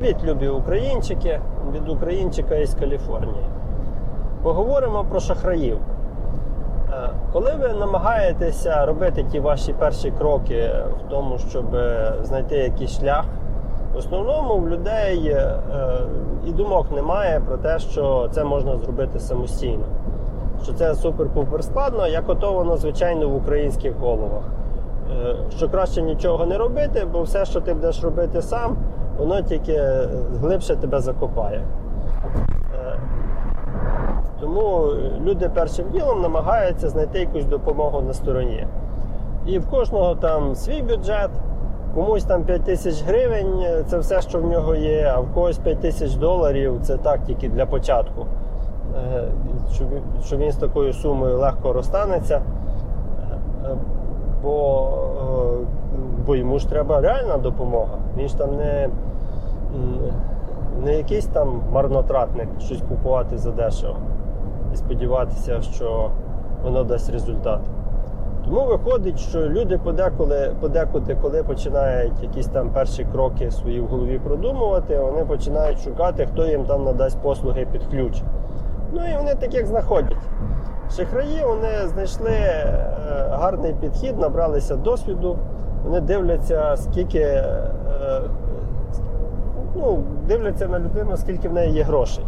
Привіт, любі українчики від українчика із Каліфорнії. Поговоримо про шахраїв. Е, Коли ви намагаєтеся робити ті ваші перші кроки в тому, щоб е, знайти якийсь шлях, в основному в людей е, і думок немає про те, що це можна зробити самостійно. Що це супер-пупер складно, як ото воно, звичайно, в українських головах. Що краще нічого не робити, бо все, що ти будеш робити сам, воно тільки глибше тебе закопає. Е, Тому люди першим ділом намагаються знайти якусь допомогу на стороні. І в кожного там свій бюджет, комусь там 5 тисяч гривень це все, що в нього є, а в когось 5 тисяч доларів це так тільки для початку. Е, Що він, з такою сумою легко розстанеться. Е, Бо, е, бо йому ж треба реальна допомога. Він ж там не, не якийсь там марнотратник щось купувати за дешево і сподіватися, що воно дасть результат. Тому виходить, що люди подеколи, подекуди, коли починають якісь там перші кроки свої в голові продумувати, вони починають шукати, хто їм там надасть послуги під ключ. Ну і вони таких знаходять. Шахраї вони знайшли е, гарний підхід, набралися досвіду. Вони дивляться, скільки е, ну, дивляться на людину, скільки в неї є грошей.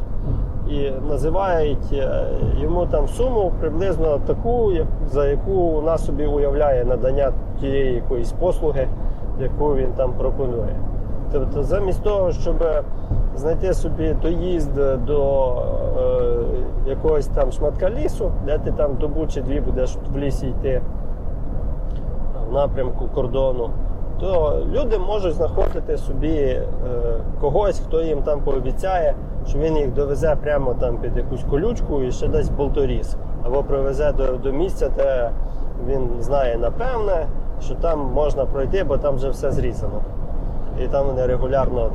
І називають е, йому там суму приблизно таку, за яку вона собі уявляє надання тієї якоїсь послуги, яку він там пропонує. Тобто, замість того, щоб знайти собі доїзд до е, якогось там шматка лісу, де ти там добу чи дві будеш в лісі йти в напрямку кордону, то люди можуть знаходити собі е, когось, хто їм там пообіцяє, що він їх довезе прямо там під якусь колючку і ще десь болторіз, або привезе до, до місця, де він знає напевне, що там можна пройти, бо там вже все зрізано. І там вони регулярно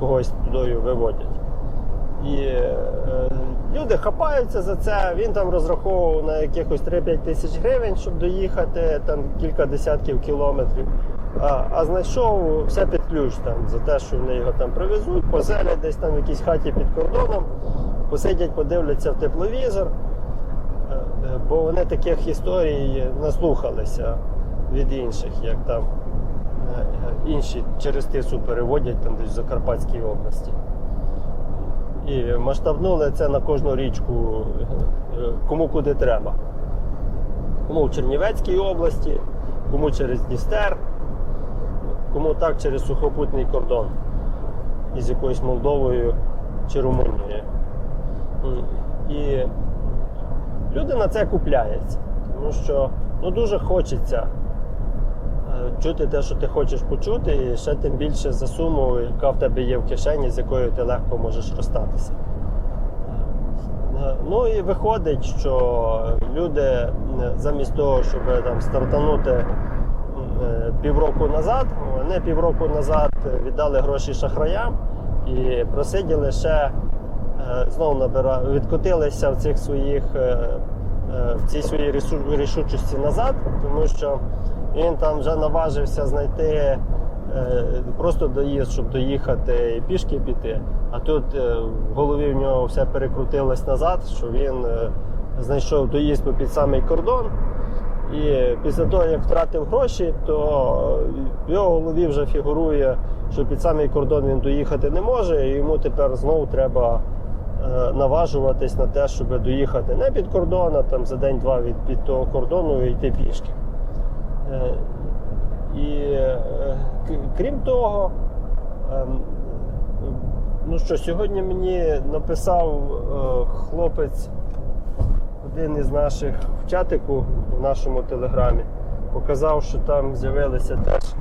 когось туди виводять. І е, люди хапаються за це. Він там розраховував на якихось 3-5 тисяч гривень, щоб доїхати там кілька десятків кілометрів. А, а знайшов все під ключ там за те, що вони його там привезуть, поселять десь там в якійсь хаті під кордоном, посидять, подивляться в тепловізор. Е, е, Бо вони таких історій наслухалися від інших, як там е, інші через тису переводять там десь в Закарпатській області. І масштабнули це на кожну річку, кому куди треба. Кому в Чернівецькій області, кому через Дністер, кому так через сухопутний кордон із якоюсь Молдовою чи Румунією. І люди на це купляються, тому що ну, дуже хочеться е, чути те, що ти хочеш почути, і ще тим більше за суму, яка в тебе є в кишені, з якою ти легко можеш розстатися. Е, Ну і виходить, що люди е, замість того, щоб там стартанути півроку назад, вони півроку назад віддали гроші шахраям і просиділи ще е, знову набира... відкотилися в цих своїх е, е, в цій своїй рішучості назад, тому що він там вже наважився знайти е, просто доїзд, щоб доїхати і пішки піти. А тут е, в голові в нього все перекрутилось назад, що він е, знайшов доїзд під самий кордон. І після того, як втратив гроші, то в його голові вже фігурує, що під самий кордон він доїхати не може, і йому тепер знову треба е, наважуватись на те, щоб доїхати не під кордон, а там за день-два від, від того кордону і йти пішки. Е, І е, крім того, ем, ну що, сьогодні мені написав хлопець, один із наших в чатику в нашому телеграмі, показав, що там з'явилися теж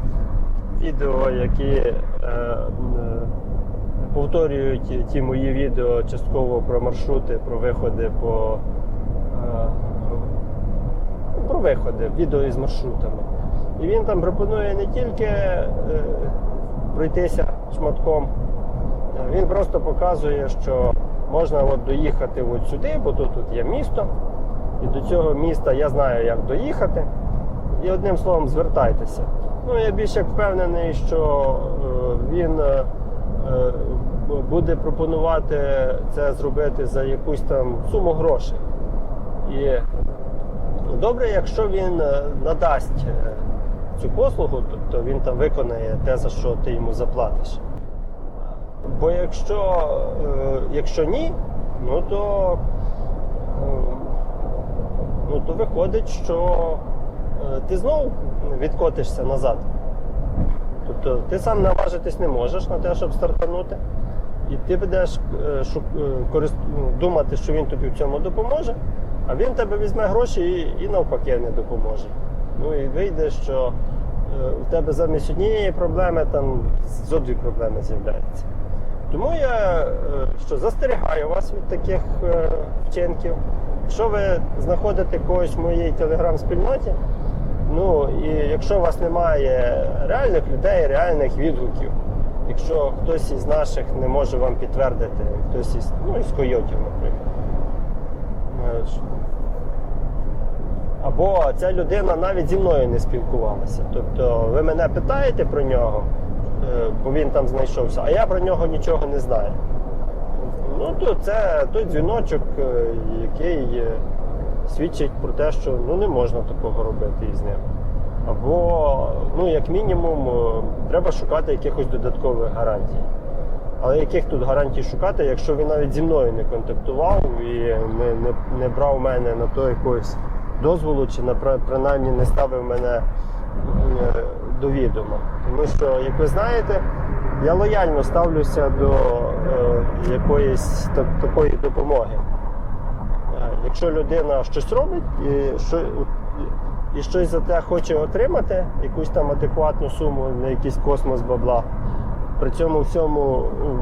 відео, які е, е, повторюють ті мої відео частково про маршрути, про виходи по е, про виходи, відео із маршрутами. І він там пропонує не тільки е, пройтися шматком, е, він просто показує, що можна от доїхати от сюди, бо тут, тут є місто. І до цього міста я знаю, як доїхати. І одним словом, звертайтеся. Ну, я більш як впевнений, що е, він е, е, буде пропонувати це зробити за якусь там суму грошей. І добре, якщо він надасть цю послугу, тобто він там виконає те, за що ти йому заплатиш. Бо якщо, е, якщо ні, ну то, е, ну то виходить, що е, ти знову відкотишся назад. Тобто ти сам наважитись не можеш на те, щоб стартанути, і ти будеш ну, думати, що він тобі в цьому допоможе, а він тебе візьме гроші і, і навпаки не допоможе. Ну і вийде, що у тебе замість однієї проблеми там зо дві проблеми з'являються. Тому я е, що застерігаю вас від таких е, вчинків. Якщо ви знаходите когось в моїй телеграм-спільноті, ну і якщо у вас немає реальних людей, реальних відгуків, якщо хтось із наших не може вам підтвердити, хтось із, ну, із койотів, наприклад. е, Або ця людина навіть зі мною не спілкувалася. Тобто ви мене питаєте про нього, бо він там знайшовся, а я про нього нічого не знаю. Ну, то це той дзвіночок, е, який е, свідчить про те, що ну, не можна такого робити із ним. Або, ну, як мінімум, е, треба шукати якихось додаткових гарантій. Але яких тут гарантій шукати, якщо він навіть зі мною не контактував і не, не, не брав мене на то якогось дозволу, чи напра- принаймні не ставив мене е, до відома. Тому що, як ви знаєте, я лояльно ставлюся до е, якоїсь та- такої допомоги. Е, Якщо людина щось робить і, що, і щось за те хоче отримати, якусь там адекватну суму на якийсь космос бабла, при цьому всьому ну,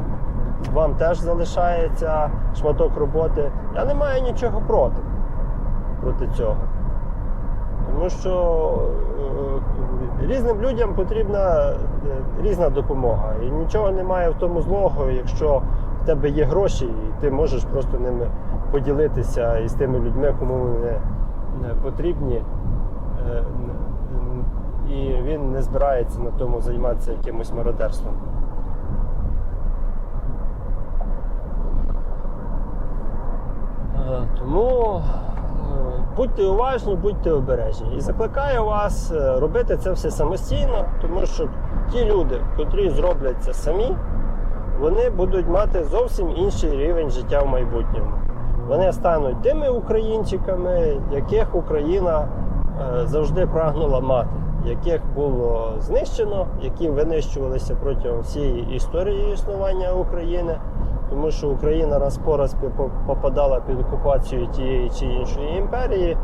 вам теж залишається шматок роботи, я не маю нічого проти, проти цього. Тому що е, різним людям потрібна е, різна допомога. І нічого немає в тому злого, якщо в тебе є гроші, і ти можеш просто ними поділитися із тими людьми, кому вони потрібні. Е, І він не збирається на тому займатися якимось мародерством. Е, Тому е, будьте уважні, будьте обережні. І закликаю вас е, робити це все самостійно, тому що ті люди, котрі зроблять це самі, вони будуть мати зовсім інший рівень життя в майбутньому. Вони стануть тими українчиками, яких Україна е, завжди прагнула мати, яких було знищено, які винищувалися протягом всієї історії існування України тому що Україна раз по раз попадала під окупацію тієї чи іншої імперії,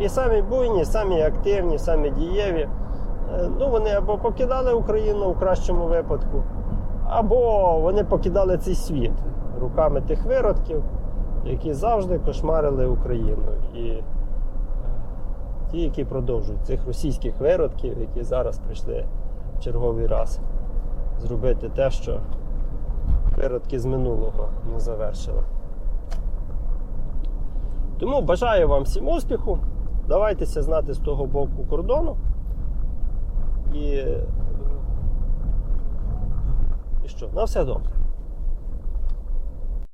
і самі буйні, самі активні, самі дієві, е, ну вони або покидали Україну в кращому випадку, або вони покидали цей світ руками тих виродків, які завжди кошмарили Україну. І е, ті, які продовжують цих російських виродків, які зараз прийшли в черговий раз зробити те, що виродки з минулого не завершили. Тому бажаю вам всім успіху. Давайтеся знати з того боку кордону. І, і що, на все добре.